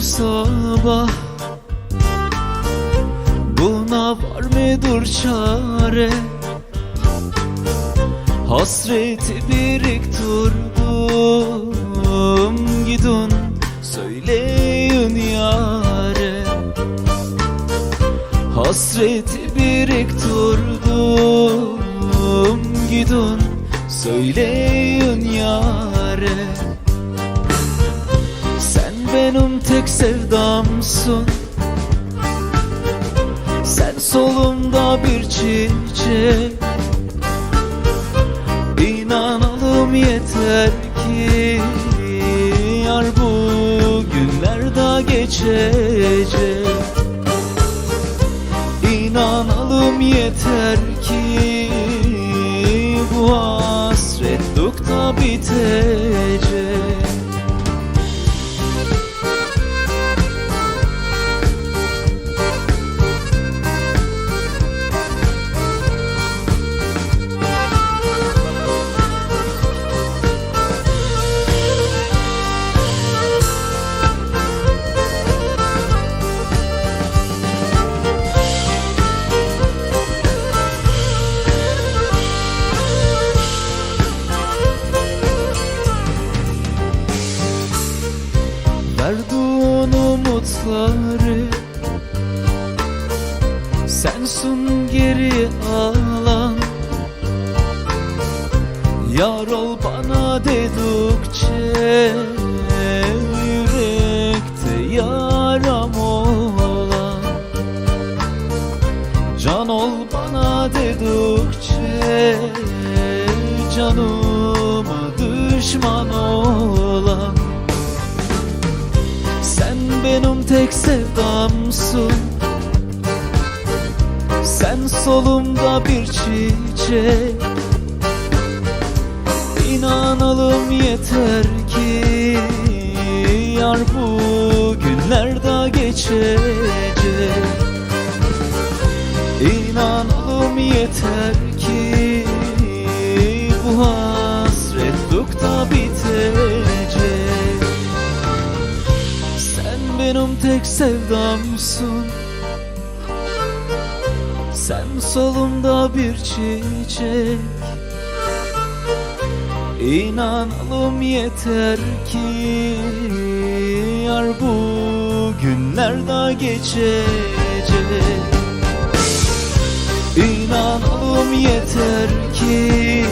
sabah? Buna var mıdır çare? Hasreti birikturdum Gidin söyleyin yare Hasreti birikturdum Gidin söyleyin yare tek sevdamsın. Sen solumda bir çiçek İnanalım yeter ki Yar bu günler de geçecek. İnanalım yeter ki Bu hasret dukta bitecek umutları Sensin geri alan. Yar ol bana dedikçe Yürekte yaram olan. Can ol bana dedikçe Canıma düşman olan tek sevdamsın Sen solumda bir çiçek İnanalım yeter ki Yar bu günler de geçecek. İnanalım yeter ki benim tek sevdamsın. Sen solumda bir çiçek. İnanalım yeter ki Yar bu günler de geçecek. İnanalım yeter ki